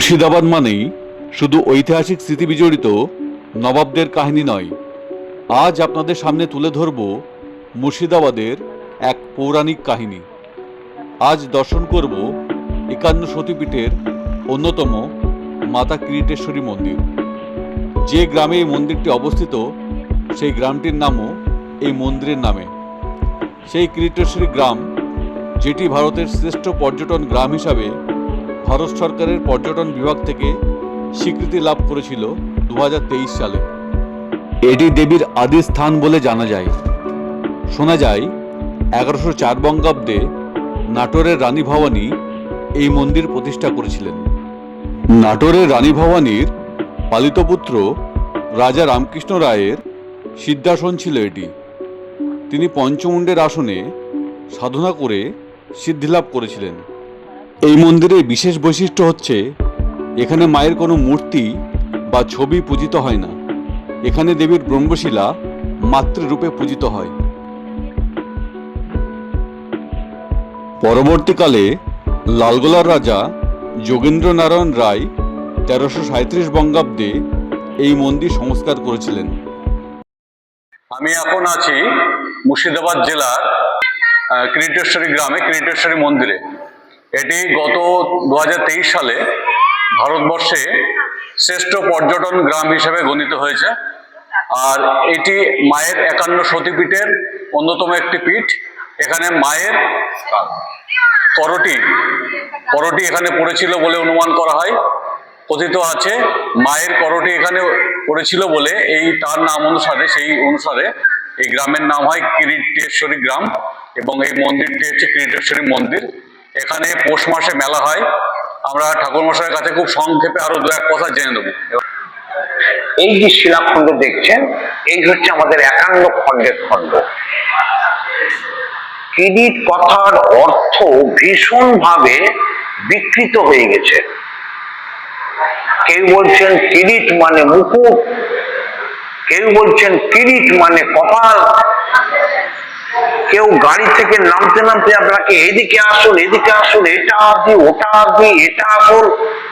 মুর্শিদাবাদ মানেই শুধু ঐতিহাসিক স্মৃতি বিজড়িত নবাবদের কাহিনী নয়। আজ আপনাদের সামনে তুলে ধরব মুর্শিদাবাদের এক পৌরাণিক কাহিনী। আজ দর্শন করব একান্ন সতীপীঠের অন্যতম মাতা কিরিটেশ্বরী মন্দির। যে গ্রামে এই মন্দিরটি অবস্থিত, সেই গ্রামটির নামও এই মন্দিরের নামে। সেই কিরিটেশ্বরী গ্রাম, যেটি ভারতের শ্রেষ্ঠ পর্যটন গ্রাম হিসাবে ভারত সরকারের পর্যটন বিভাগ থেকে স্বীকৃতি লাভ করেছিল দু হাজার তেইশ সালে। এটি দেবীর আদি স্থান বলে জানা যায়। শোনা যায়, এগারোশো চার বঙ্গাব্দে নাটোরের রানী ভবানী এই মন্দির প্রতিষ্ঠা করেছিলেন। নাটোরের রানী ভবানীর পালিত পুত্র রাজা রামকৃষ্ণ রায়ের সিদ্ধাসন ছিল এটি। তিনি পঞ্চমুণ্ডের আসনে সাধনা করে সিদ্ধিলাভ করেছিলেন। এই মন্দিরের বিশেষ বৈশিষ্ট্য হচ্ছে, এখানে মায়ের কোনো মূর্তি বা ছবি পূজিত হয় না। এখানে দেবীর ব্রহ্মশিলা মাতৃরূপে পূজিত হয়। পরবর্তীকালে লালগোলার রাজা যোগেন্দ্র নারায়ণ রায় তেরোশো সাঁত্রিশ বঙ্গাব্দে এই মন্দির সংস্কার করেছিলেন। আমি এখন আছি মুর্শিদাবাদ জেলার কিরিটেশ্বরী গ্রামে ক্রিটেশ্বরী মন্দিরে। এটি গত দু হাজার তেইশ সালে ভারতবর্ষে শ্রেষ্ঠ পর্যটন গ্রাম হিসেবে গণিত হয়েছে। আর এটি মায়ের একান্ন সতীপীঠের অন্যতম একটি পীঠ। এখানে মায়ের করটি করটি এখানে পড়েছিল বলে অনুমান করা হয়। কথিত আছে, মায়ের করটি এখানে পড়েছিল বলে এই তার নাম অনুসারে, সেই অনুসারে এই গ্রামের নাম হয় কিরিটেশ্বরী গ্রাম এবং এই মন্দিরটি হচ্ছে কিরিটেশ্বরী মন্দির। এখানে পৌষ মাসে মেলা হয়। আমরা ঠাকুরমশাইয়ের কাছে খুব সংক্ষেপে আরও দু এক কথা জেনে দেবো এই যে শিলাখণ্ড দেখছেন, এই হচ্ছে আমাদের একান্ন খণ্ডের খণ্ড। কিরিট কথার অর্থ ভীষণ ভাবে বিকৃত হয়ে গেছে। কেউ বলছেন কিরিট মানে মুকুট, কেউ বলছেন কিরিট মানে কপাল কেউ গাড়ি থেকে নামতে নামতে আপনাকে এদিকে আসুন এদিকে আসুন, এটা আদি ওটা আদি এটা আসুন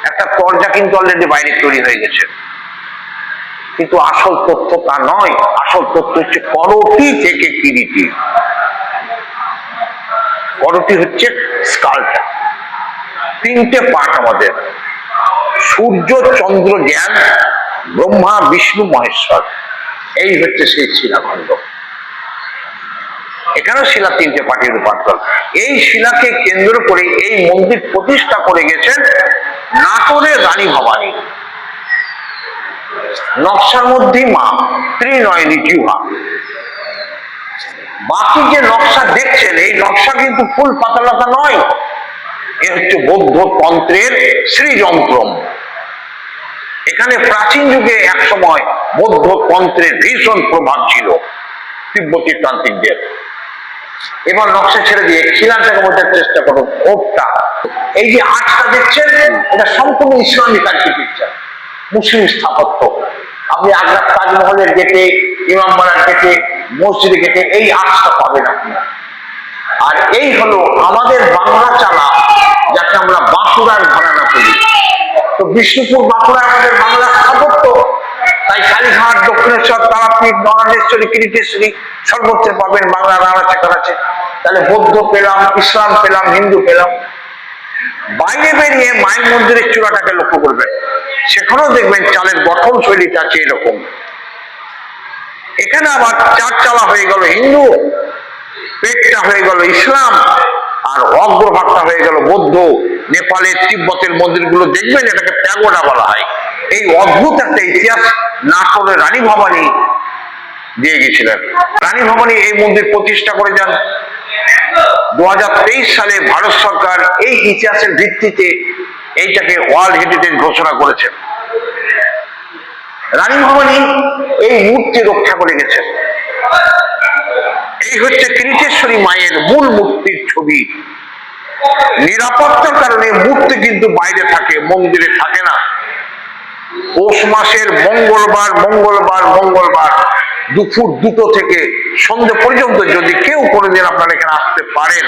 একটা তরজা কিন্তু অলরেডি বাইরে তৈরি হয়ে গেছে। কিন্তু আসল তথ্য তা নয়। আসল তথ্য হচ্ছে করটি থেকে কিরিটি করটি হচ্ছে স্কালটা তিনটে পাঠ আমাদের। সূর্য, চন্দ্র, জ্ঞান, ব্রহ্মা, বিষ্ণু, মহেশ্বর। এই হচ্ছে সেই শিলাখণ্ড এখানেও শিলা তিনটে পার্টির রূপান্তর। এই শিলাকে কেন্দ্র করে এই মন্দির প্রতিষ্ঠা করে গেছেন নাটোরের রানী ভবানী। নকশার মধ্যেই মা, ত্রিনয়নী জিহ্বা বাকি যে নকশা দেখছেন, এই নকশা কিন্তু ফুল পাতালতা নয়। এ হচ্ছে বৌদ্ধ তন্ত্রের শ্রীযন্ত্রম। এখানে প্রাচীন যুগে এক সময় বৌদ্ধ তন্ত্রের ভীষণ প্রভাব ছিল তিব্বতী তান্ত্রিকদের এবার নকশা ছেড়ে দিয়ে খিলানটাকে বোঝার চেষ্টা করুন, ওপটা। এই যে আর্টটা দেখছেন এটা সম্পূর্ণ ইসলামিক আর্কিটেকচার মুসলিম স্থাপত্য। আপনি আগ্রার তাজমহলের গেটে ইমামবাড়ার গেটে, মসজিদের গেটে এই আর্টটা পাবেন আপনি। আর এই হলো আমাদের বাংলা চালা, যাকে আমরা বাঁকুড়ার ঘরানা করি তো বিষ্ণুপুর বাঁকুড়া আমাদের বাংলা স্থাপত্য কালীঘাট, দক্ষিণেশ্বর, তারাপীঠ নরেশ্বরী কিরিটেশ্বরী সর্বত্র পাবেন বাংলা নাড়াচ্ছে কাড়াচ্ছে তাহলে বৌদ্ধ পেলাম, ইসলাম পেলাম, হিন্দু পেলাম। বাইরে বেরিয়ে মায়ের মন্দিরের চূড়াটাকে লক্ষ্য করবেন। সেখানেও দেখবেন চালের গঠন শৈলীটা আছে এরকম এখানে আবার চার চালা হয়ে গেল হিন্দু, পেটটা হয়ে গেল ইসলাম, আর অগ্রভাগটা হয়ে গেল বৌদ্ধ। নেপালের, তিব্বতের মন্দিরগুলো দেখবেন এটাকে প্যাগোডা বলা হয়। এই অদ্ভুত একটা ইতিহাস নাটোরের রানী ভবানী দিয়ে গেছিলেন। রানী ভবানী এই মন্দির প্রতিষ্ঠা করে যান। দু হাজার তেইশ সালে ভারত সরকার এই ইতিহাসের ভিত্তিতে এইটাকে ওয়ার্ল্ড হেরিটেজ ঘোষণা করেছেন রানী ভবানী এই মূর্তি রক্ষা করে গেছেন। এই হচ্ছে কিরিটেশ্বরী মায়ের মূল মূর্তির ছবি। নিরাপত্তার কারণে মূর্তি কিন্তু বাইরে থাকে, মন্দিরে থাকে না। পৌষ মাসের মঙ্গলবার মঙ্গলবার মঙ্গলবার দুপুর দুটো থেকে সন্ধে পর্যন্ত যদি কেউ কোনোদিন আপনারা এখানে আসতে পারেন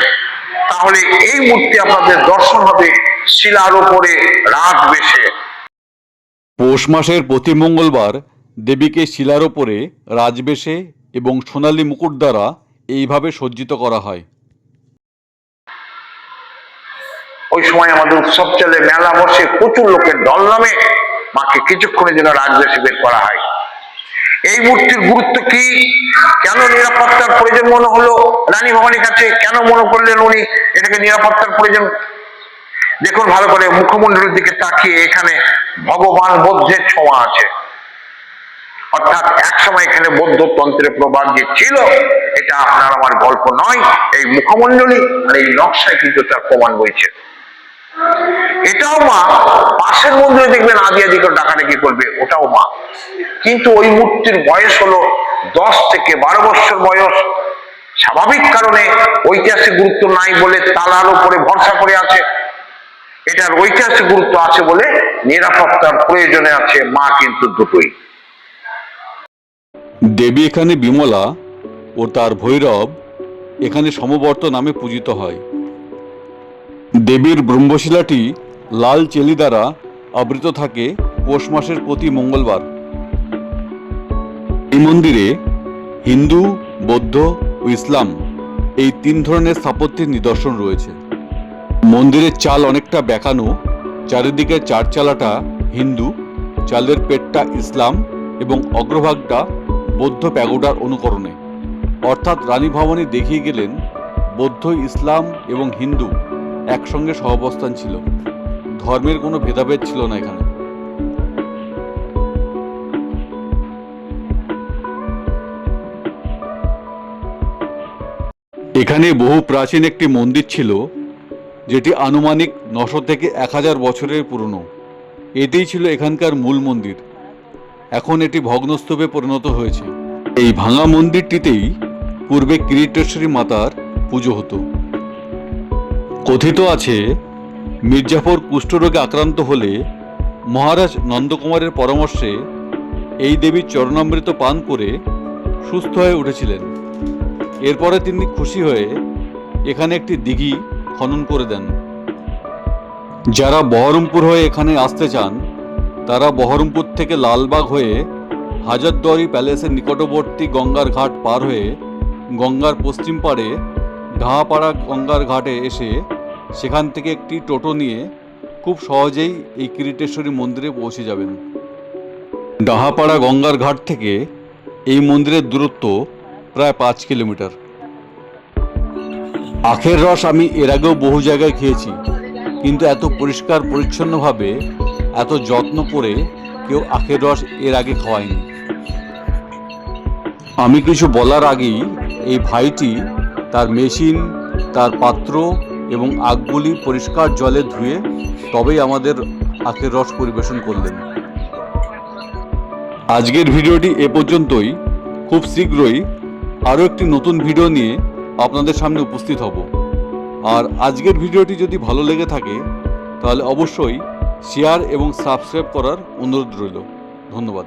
তাহলে এই মূর্তি আপনাদের দর্শন হবে শিলার উপরে রাত বেশে। পৌষ মাসের প্রতি মঙ্গলবার দেবীকে শিলার ওপরে রাজবেশে এবং সোনালী মুকুট দ্বারা এইভাবে সজ্জিত করা হয়। ওই সময় আমাদের উৎসব চলে মেলা বসে প্রচুর লোকের দল নামে মাকে কিছুক্ষণের জন্য রাজবেশে বের করা হয়। এই মূর্তির গুরুত্ব কি? কেন নিরাপত্তার প্রয়োজন মনে হলো? রানী ভবানীর কাছে কেন মনে করলেন উনি এটাকে নিরাপত্তার প্রয়োজন? দেখুন ভালো করে, মুখমণ্ডলের দিকে তাকিয়ে এখানে ভগবান বৌদ্ধের ছোঁয়া আছে। অর্থাৎ এক সময় এখানে বৌদ্ধ তন্ত্রের প্রভাব যে ছিল, এটা আপনার আমার গল্প নয়। এই মুখমণ্ডলী আর এই নকশায় কিন্তু তার প্রমাণ বইছে এটাও মা, পাশের মন্দিরে দেখবেন আদি আদি করে ডাকাডাকি করবে, ওটাও মা। কিন্তু ওই মূর্তির বয়স হলো দশ থেকে বারো বছর বয়স। স্বাভাবিক কারণে ঐতিহাসিক গুরুত্ব নাই বলে তালার উপরে ভরসা করে আছে। এটার ঐতিহাসিক গুরুত্ব আছে বলে নিরাপত্তার প্রয়োজনে আছে মা কিন্তু দুটোই। দেবী এখানে বিমলা ও তার ভৈরব এখানে সমবর্ত নামে পূজিত হয়। দেবীর ব্রহ্মশিলাটি লাল চেলি দ্বারা আবৃত থাকে পৌষ মাসের প্রতি মঙ্গলবার। এই মন্দিরে হিন্দু, বৌদ্ধ ও ইসলাম এই তিন ধরনের স্থাপত্যের নিদর্শন রয়েছে। মন্দিরের চাল অনেকটা বেঁকানো চারিদিকে চারচালাটা হিন্দু, চালের পেটটা ইসলাম এবং অগ্রভাগটা বৌদ্ধ প্যাগোডার অনুকরণে। অর্থাৎ রানী ভবানী দেখিয়ে গেলেন বৌদ্ধ, ইসলাম এবং হিন্দু। একসঙ্গে সহাবস্থান ছিল। ধর্মের কোনো ভেদাভেদ ছিল না এখানে। এখানে বহু প্রাচীন একটি মন্দির ছিল, যেটি আনুমানিক নশো থেকে এক হাজার বছরের পুরনো। এটিই ছিল এখানকার মূল মন্দির। এখন এটি ভগ্নস্তূপে পরিণত হয়েছে। এই ভাঙা মন্দিরটিতেই পূর্বে কিরিটেশ্বরী মাতার পুজো হতো। কথিত আছে, মির্জাফর কুষ্ঠরোগে আক্রান্ত হলে মহারাজ নন্দকুমারের পরামর্শে এই দেবীর চরণামৃত পান করে সুস্থ হয়ে উঠেছিলেন। এরপরে তিনি খুশি হয়ে এখানে একটি দিঘি খনন করে দেন। যারা বহরমপুর হয়ে এখানে আসতে চান, তারা বহরমপুর থেকে লালবাগ হয়ে হাজারদুয়ারি প্যালেসের নিকটবর্তী গঙ্গার ঘাট পার হয়ে গঙ্গার পশ্চিম পাড়ে ঢাহাপাড়া গঙ্গার ঘাটে এসে সেখান থেকে একটি টোটো নিয়ে খুব সহজেই এই কিরিটেশ্বরী মন্দিরে পৌঁছে যাবেন। ডাহাপাড়া গঙ্গার ঘাট থেকে এই মন্দিরের দূরত্ব প্রায় পাঁচ কিলোমিটার। আখের রস আমি এর আগেও বহু জায়গায় খেয়েছি, কিন্তু এত পরিষ্কার পরিচ্ছন্নভাবে, এত যত্ন করে কেউ আখের রস এর আগে খাওয়ায়নি। আমি কিছু বলার আগেই এই ভাইটি তার মেশিন, তার পাত্র এবং আগগুলি পরিষ্কার জলে ধুয়ে তবেই আমাদের আখের রস পরিবেশন করলেন। আজকের ভিডিওটি এ পর্যন্তই। খুব শীঘ্রই আরও একটি নতুন ভিডিও নিয়ে আপনাদের সামনে উপস্থিত হব। আর আজকের ভিডিওটি যদি ভালো লেগে থাকে, তাহলে অবশ্যই শেয়ার এবং সাবস্ক্রাইব করার অনুরোধ রইল। ধন্যবাদ।